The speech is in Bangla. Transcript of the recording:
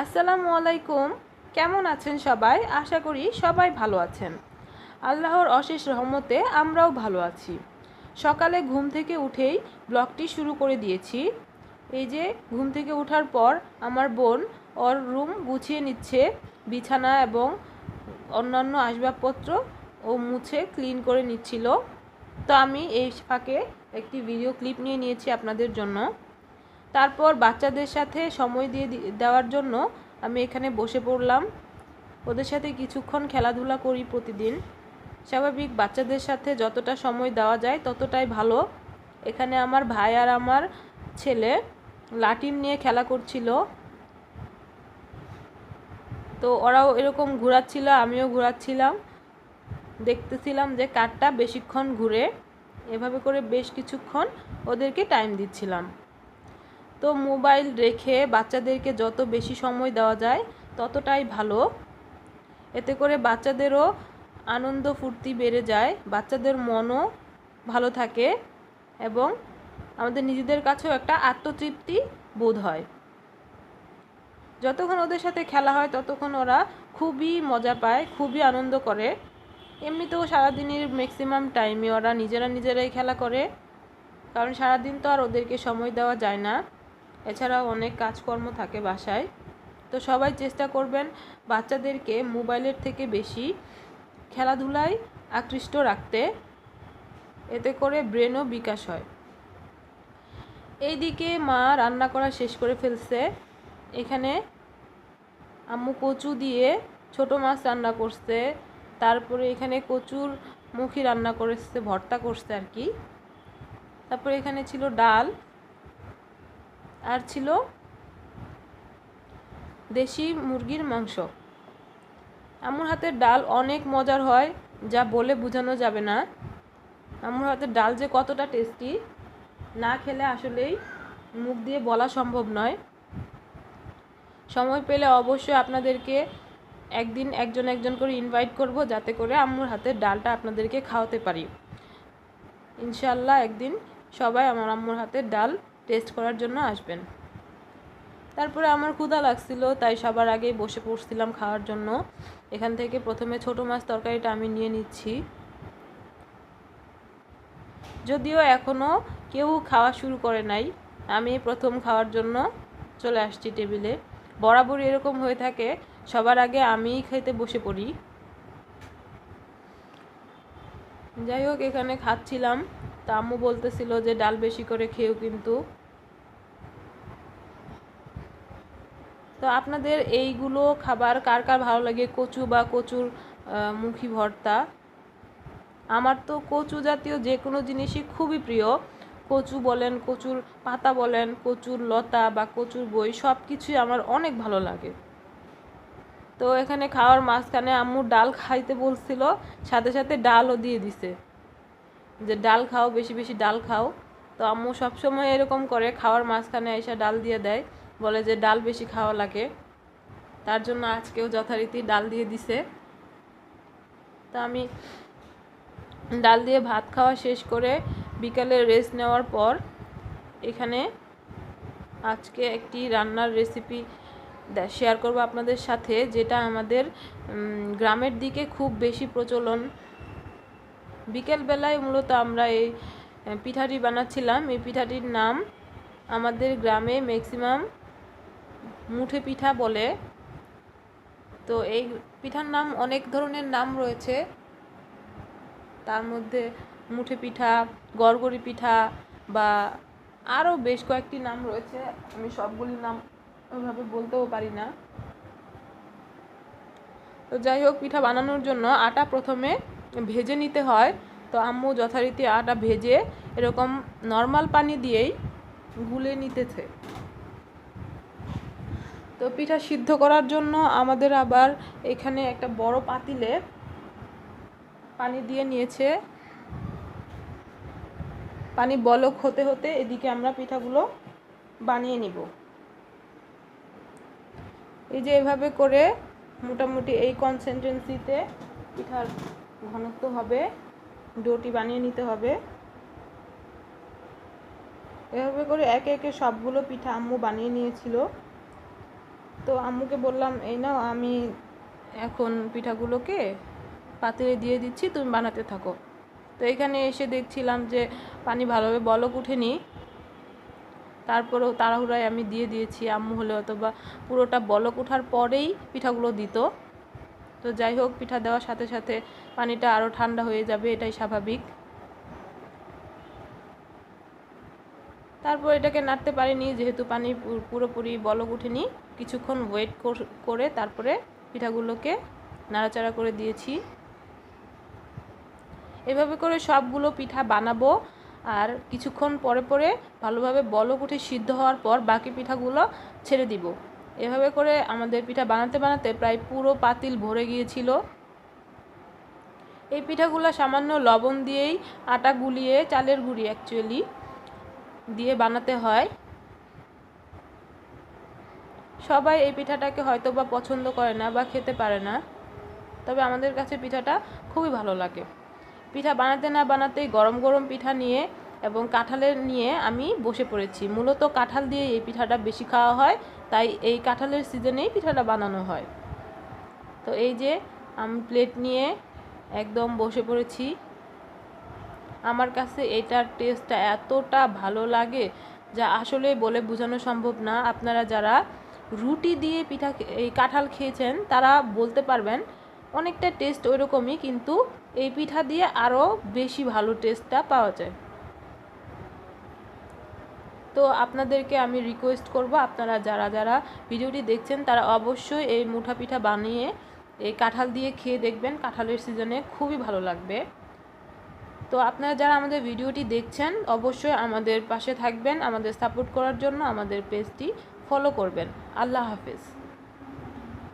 আসসালামু আলাইকুম। কেমন আছেন সবাই? আশা করি সবাই ভালো আছেন। আল্লাহর অশেষ রহমতে আমরাও ভালো আছি। সকালে ঘুম থেকে উঠেই ব্লগটি শুরু করে দিয়েছি। এই যে, ঘুম থেকে ওঠার পর আমার বোন ওর রুম গুছিয়ে নিচ্ছে, বিছানা এবং অন্যান্য আসবাবপত্র ও মুছে ক্লিন করে নিচ্ছিল। তো আমি এই ফাঁকে একটি ভিডিও ক্লিপ নিয়ে নিয়েছি আপনাদের জন্য। তারপর বাচ্চাদের সাথে সময় দিয়ে দেওয়ার জন্য আমি এখানে বসে পড়লাম। ওদের সাথে কিছুক্ষণ খেলাধুলা করি প্রতিদিন। স্বাভাবিক বাচ্চাদের সাথে যতটা সময় দেওয়া যায় ততটাই ভালো। এখানে আমার ভাই আর আমার ছেলে লাটিম নিয়ে খেলা করছিল। তো ওরাও এরকম ঘোরাচ্ছিল, আমিও ঘোরাচ্ছিলাম। দেখতেছিলাম যে কারটা বেশিক্ষণ ঘুরে। এভাবে করে বেশ কিছুক্ষণ ওদেরকে টাইম দিচ্ছিলাম। তো মোবাইল রেখে বাচ্চাদেরকে যত বেশি সময় দেওয়া যায় ততটাই ভালো। এতে করে বাচ্চাদেরও আনন্দ ফুর্তি বেড়ে যায়, বাচ্চাদের মনও ভালো থাকে এবং আমাদের নিজেদের কাছেও একটা আত্মতৃপ্তি বোধ হয়। যতক্ষণ ওদের সাথে খেলা হয় ততক্ষণ ওরা খুবই মজা পায়, খুবই আনন্দ করে। এমনিতেও সারাদিনের ম্যাক্সিমাম টাইমে ওরা নিজেরা নিজেরাই খেলা করে, কারণ সারাদিন তো আর ওদেরকে সময় দেওয়া যায় না। এছাড়াও অনেক কাজকর্ম থাকে বাসায়। তো সবাই চেষ্টা করবেন বাচ্চাদেরকে মোবাইলের থেকে বেশি খেলাধুলায় আকৃষ্ট রাখতে। এতে করে ব্রেনও বিকাশ হয়। এইদিকে মা রান্না করা শেষ করে ফেলছে। এখানে আম্মু কচু দিয়ে ছোট মাছ রান্না করছে। তারপরে এখানে কচুর মুখি রান্না করেছে, ভর্তা করছে আর কি। তারপরে এখানে ছিল ডাল। আর ছিল দেশি মুরগির মাংস। আম্মুর হাতের ডাল অনেক মজার হয়, যা বলে বোঝানো যাবে না। আম্মুর হাতের ডাল যে কতটা টেস্টি, না খেলে আসলেই মুখ দিয়ে বলা সম্ভব নয়। সময় পেলে অবশ্যই আপনাদেরকে একদিন একজন একজন করে ইনভাইট করব, যাতে করে আম্মুর হাতের ডালটা আপনাদেরকে খাওয়াতে পারি। ইনশাল্লাহ একদিন সবাই আমার আম্মুর হাতের ডাল টেস্ট করার জন্য আসবেন। তারপরে আমার ক্ষুধা লাগছিল, তাই সবার আগেই বসে পড়ছিলাম খাওয়ার জন্য। এখান থেকে প্রথমে ছোট মাছ তরকারিটা আমি নিয়ে নিচ্ছি। যদিও এখনও কেউ খাওয়া শুরু করে নাই, আমি প্রথম খাওয়ার জন্য চলে আসছি টেবিলে। বরাবরই এরকম হয়ে থাকে, সবার আগে আমিই খেতে বসে পড়ি। যাই হোক, এখানে খাচ্ছিলাম। তা আম্মু বলতেছিল যে ডাল বেশি করে খেয়েও কিন্তু। তো আপনাদের এইগুলো খাবার কার কার ভালো লাগে? কচু বা কচুর মুখী ভর্তা? আমার তো কচু জাতীয় যে কোনো জিনিসই খুবই প্রিয়। কচু বলেন, কচুর পাতা বলেন, কচুর লতা বা কচুর বই সব কিছুই আমার অনেক ভালো লাগে। তো এখানে খাওয়ার মাঝখানে আম্মু ডাল খাইতে বলছিল, সাথে সাথে ডালও দিয়ে দিছে। যে ডাল খাও, বেশি বেশি ডাল খাও। তো আম্মু সবসময় এরকম করে, খাওয়ার মাঝখানে এসে ডাল দিয়ে দেয়। বলে যে ডাল বেশি খাওয়া লাগে। তার জন্য আজকেও যথারীতি ডাল দিয়ে দিছে। তা আমি ডাল দিয়ে ভাত খাওয়া শেষ করে বিকালে রেস্ট নেওয়ার পর এখানে আজকে একটি রান্নার রেসিপি শেয়ার করব আপনাদের সাথে, যেটা আমাদের গ্রামের দিকে খুব বেশি প্রচলন বিকেলবেলায় মূলত আমরা এই পিঠাটি বানাচ্ছিলাম। এই পিঠাটির নাম আমাদের গ্রামে ম্যাক্সিমাম মুঠে পিঠা বলে। তো এই পিঠার নাম অনেক ধরনের নাম রয়েছে। তার মধ্যে মুঠে পিঠা, গড়গড়ি পিঠা বা আরও বেশ কয়েকটি নাম রয়েছে। আমি সবগুলির নাম ওইভাবে বলতেও পারি না। তো যাই হোক, পিঠা বানানোর জন্য আটা প্রথমে ভেজে নিতে হয়। তো আম্মু যথারীতি আটা ভেজে এরকম নর্মাল পানি দিয়েই গুলে নিতেছে। তো পিঠা সিদ্ধ করার জন্য আমাদের আবার এখানে একটা বড় পাতিলে পানি দিয়ে নিয়েছে। পানি বলক হতে হতে এদিকে আমরা পিঠাগুলো বানিয়ে নিব। এই যে এভাবে করে মোটামুটি এই কনসেন্ট্রেন্সিতে পিঠার ঘনত্ব হবে, ডোটি বানিয়ে নিতে হবে। এভাবে করে একে একে সবগুলো পিঠা আম্মু বানিয়ে নিয়েছিল। তো আম্মুকে বললাম, এই নাও, আমি এখন পিঠাগুলোকে পাতিলে দিয়ে দিচ্ছি, তুমি বানাতে থাকো। তো এখানে এসে দেখছিলাম যে পানি ভালোভাবে বলক উঠেনি। তারপরেও তাড়াহুড়ায় আমি দিয়ে দিয়েছি, আম্মু হলে অথবা পুরোটা বলক ওঠার পরেই পিঠাগুলো দিত। তো যাই হোক, পিঠা দেওয়ার সাথে সাথে পানিটা আরও ঠান্ডা হয়ে যাবে, এটাই স্বাভাবিক। তারপর এটাকে নাড়তে পারিনি, যেহেতু পানি পুরোপুরি বলক উঠেনি, কিছুক্ষণ ওয়েট করে তারপরে পিঠাগুলোকে নাড়াচাড়া করে দিয়েছি। এভাবে করে সবগুলো পিঠা বানাবো, আর কিছুক্ষণ পরে পরে ভালোভাবে বলক উঠে সিদ্ধ হওয়ার পর বাকি পিঠাগুলো ছেড়ে দিব। এভাবে করে আমাদের পিঠা বানাতে বানাতে প্রায় পুরো পাতিল ভরে গিয়েছিল। এই পিঠাগুলো সামান্য লবণ দিয়েই আটা গুলিয়ে চালের গুঁড়ি অ্যাকচুয়ালি দিয়ে বানাতে হয়। সবাই এই পিঠাটাকে হয়তো বা পছন্দ করে না বা খেতে পারে না, তবে আমাদের কাছে পিঠাটা খুবই ভালো লাগে। পিঠা বানাতে না বানাতেই গরম গরম পিঠা নিয়ে এবং কাঁঠালের নিয়ে আমি বসে পড়েছি। মূলত কাঁঠাল দিয়ে এই পিঠাটা বেশি খাওয়া হয় তাই এই কাঁঠালের সিজনেই পিঠাটা বানানো হয়। তো এই যে, আমি প্লেট নিয়ে একদম বসে পড়েছি। আমার কাছে এটার টেস্টটা এতটা ভালো লাগে যা আসলে বলে বোঝানো সম্ভব না। আপনারা যারা রুটি দিয়ে পিঠা এই কাঁঠাল খেয়েছেন, তারা বলতে পারবেন অনেকটা টেস্ট ওইরকমই, কিন্তু এই পিঠা দিয়ে আরও বেশি ভালো টেস্টটা পাওয়া যায়। তো আপনাদেরকে আমি রিকোয়েস্ট করব, আপনারা যারা যারা ভিডিওটি দেখছেন, তারা অবশ্যই এই মুঠা পিঠা বানিয়ে এই কাঁঠাল দিয়ে খেয়ে দেখবেন। কাঁঠালের সিজনে খুবই ভালো লাগবে। তো আপনারা যারা আমাদের ভিডিওটি দেখছেন, অবশ্যই আমাদের পাশে থাকবেন, আমাদের সাপোর্ট করার জন্য আমাদের পেজটি ফলো করবেন। আল্লাহ হাফেজ।